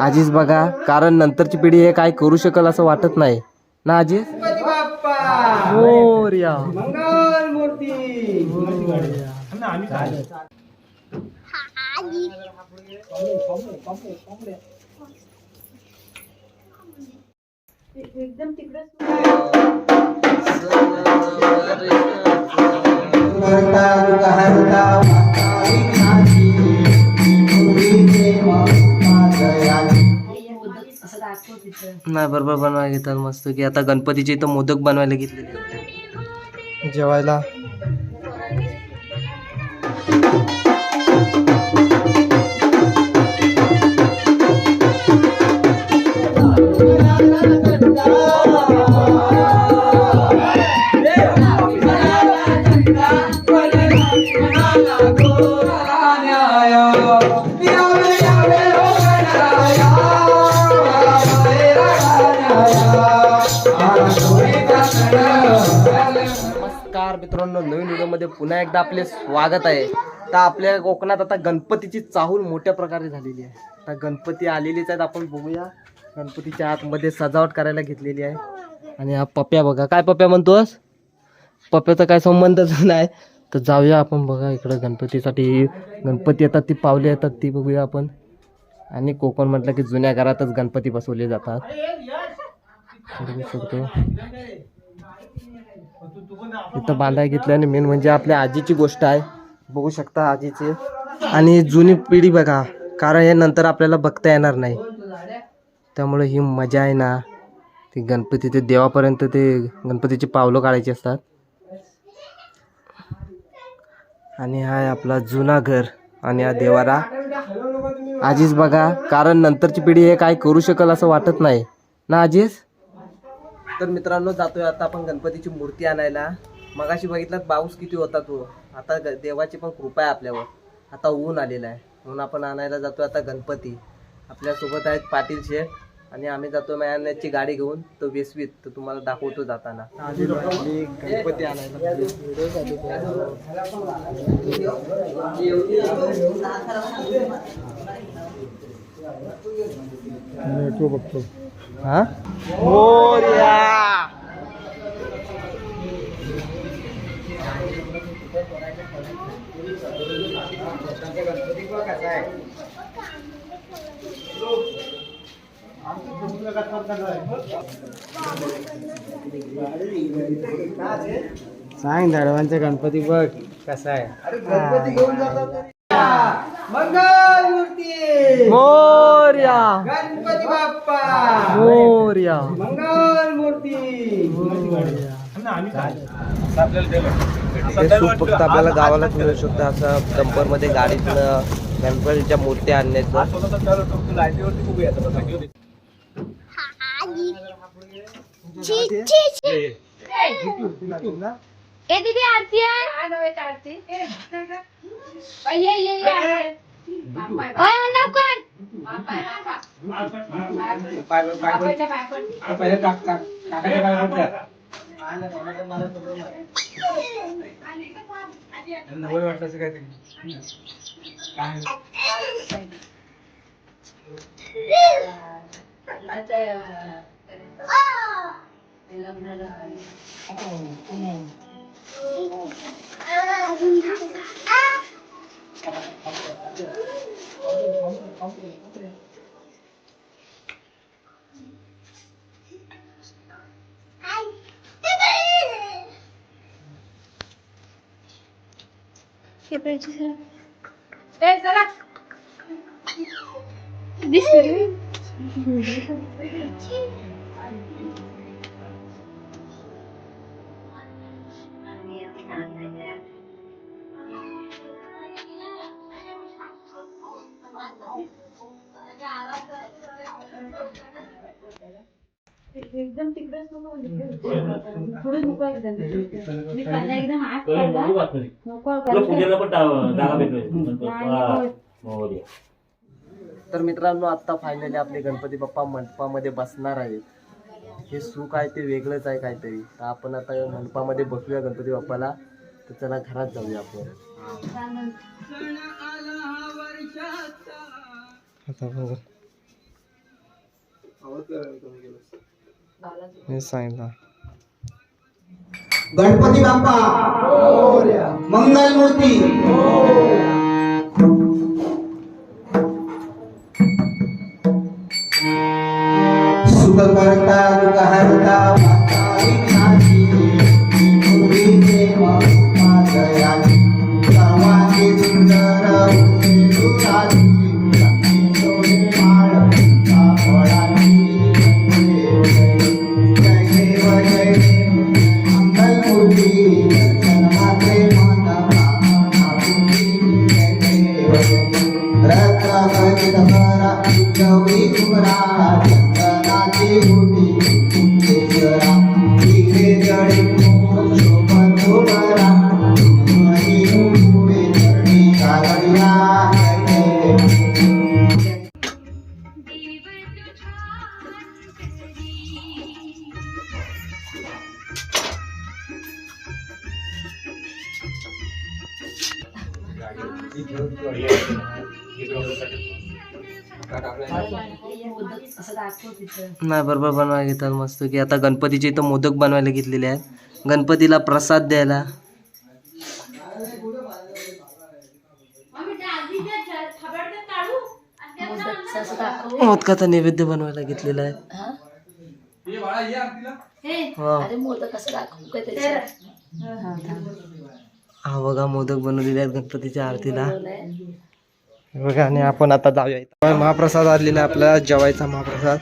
आजीच बघा कारण नंतरची पिढी हे काय करू शकल असं वाटत नाही. ना आजी? हो, मोरया नाही बरोबर बनवायला घेतात मस्त की. आता गणपतीचे इथं मोदक बनवायला घेतलेले जेवायला. पुन्हा एकदा आपले स्वागत आहे. तर आपल्या कोकणात आता गणपतीची चाहूल मोठ्या प्रकारे झालेली आहे. आता गणपती आलेलीच आहेत आपण बघूया. गणपतीच्या आतमध्ये सजावट करायला घेतलेली आहे. आणि हा पप्या बघा काय पप्या म्हणतोस? पप्याचा काय संबंधच नाही. तर जाऊया आपण बघा इकडं गणपतीसाठी. गणपती येतात ती पावले येतात ती बघूया आपण. आणि कोकण म्हटलं की जुन्या घरातच गणपती बसवले जातात. बघू शकतो. इथं बांधाय घेतलं आणि मेन म्हणजे आपल्या आजीची गोष्ट आहे. बघू शकता आजीची. आणि जुनी पिढी बघा कारण हे नंतर आपल्याला बघता येणार नाही. त्यामुळे ही मजा आहे ना. ती गणपती ते देवापर्यंत ते गणपतीची पावलं काढायची असतात. आणि हा आहे आपला जुना घर आणि हा देवारा. आजीच बघा कारण नंतरची पिढी हे काय करू शकल असं वाटत नाही. ना आजीच? तर मित्रांनो जातोय आता आपण गणपतीची मूर्ती आणायला. मगाशी बघितलात पाऊस किती होता तो. आता ग- देवाची पण कृपा आहे आपल्यावर. आता ऊन आलेला आहे. म्हणून आपण आणायला जातोय आता गणपती. आपल्यासोबत आहेत पाटील शेठ आणि आम्ही जातोय मॅनेजची गाडी घेऊन. तो वेसवीत तर तुम्हाला दाखवतो जाताना. गणपती आणायला हा? मोरया. सांग झाडवांचा गणपती बघ कसा आहे? मंगल मूर्ती मोरया गणपती बाप्पा मोरया मंगल मूर्ती हे सूप फक्त आपल्याला गावालाच मिळू शकतं असं डंपरमध्ये गाडीतनं गणपतीच्या मूर्त्या आणण्याचं ए दीदी आरती आहे? आरती. ये ये ये ओय मंडप कर बापाच्या पाय पड. आता, ते लग्नाला ए चला दिसली एकदम तिकडेच पुढे नको एकदम मी कांदा एकदम आत काढला नको मोर्या. तर मित्रांनो आता फायनली आपले गणपती बाप्पा मंडपामध्ये बसणार आहेत. हे सुख आहे ते वेगळंच आहे काहीतरी. तर आपण आता मंडपामध्ये बसूया गणपती बाप्पाला. तर चला घरात जाऊया आपण. आता बघ. मी सांगितलं. गणपती बाप्पा. मंगल मूर्ती. सुख राजा नाही बरोबर बनवायला घेतात मस्त की आता गणपतीचे इथं मोदक बनवायला घेतलेले आहेत. गणपतीला प्रसाद द्यायला. मोदकाचा नैवेद्य बनवायला घेतलेला आहे. हा. बघा मोदक बनवलेले आहेत गणपतीच्या आरतीला. बघा आणि आपण आता जाऊया महाप्रसाद आलेला आहे आपल्याला जेवायचा महाप्रसाद.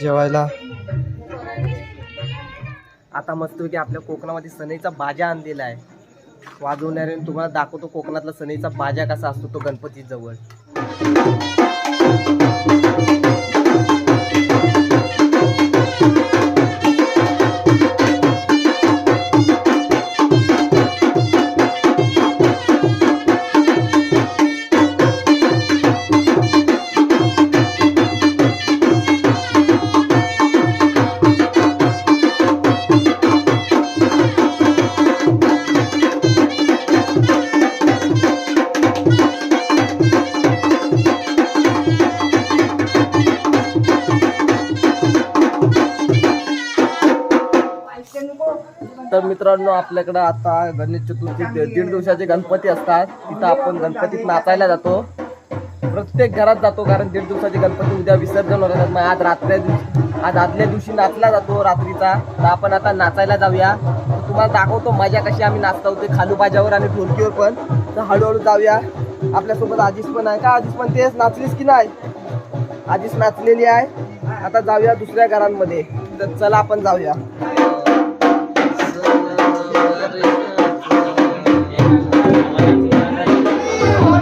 जेवायला. आता मस्तपैकी आपल्या कोकणामध्ये सनईचा बाजा आणलेला आहे. वाजवणारे तुम्हाला दाखवतो कोकणातला सनईचा बाजा कसा असतो तो गणपती जवळ मित्रांनो आपल्याकडं आता गणेश चतुर्थी दीड दिवसाचे गणपती असतात. तिथं आपण गणपतीत नाचायला जातो. प्रत्येक घरात जातो कारण दीड दिवसाचे गणपती उद्या विसर्जन होणार मग आज रात्र्या दिवशी आज आदल्या दिवशी नाचला जातो रात्रीचा. तर आपण आता नाचायला जाऊया. तर तुम्हाला दाखवतो मजा कशी आम्ही नाचता होते. खालूबाजावर आणि ढोलकीवर पण. तर हळूहळू जाऊया. आपल्यासोबत आजीस पण आहे. का आजीस पण? तेच नाचलीस की नाही? आजीस नाचलेली आहे. आता जाऊया दुसऱ्या घरांमध्ये. तर चला आपण जाऊया.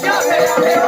Yeah, yeah, yeah.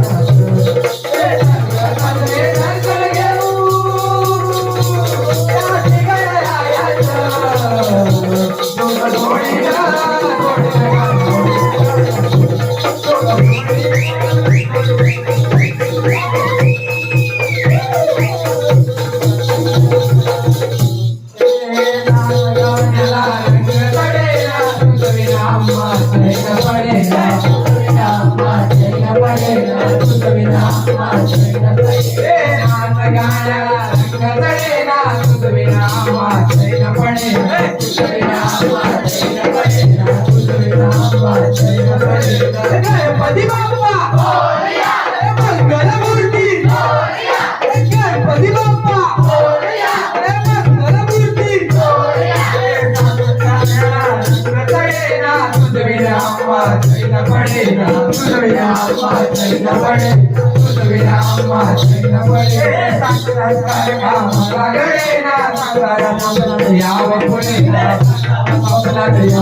I'm not going to be able to do. I'm not going do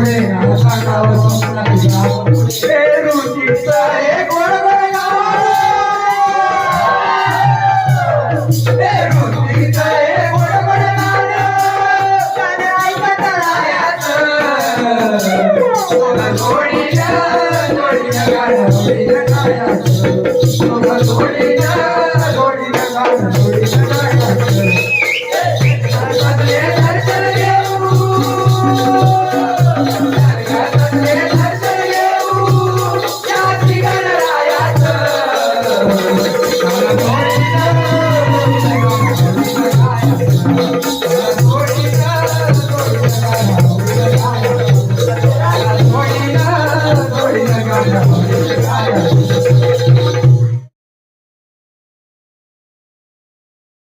it. I'm not going to to do.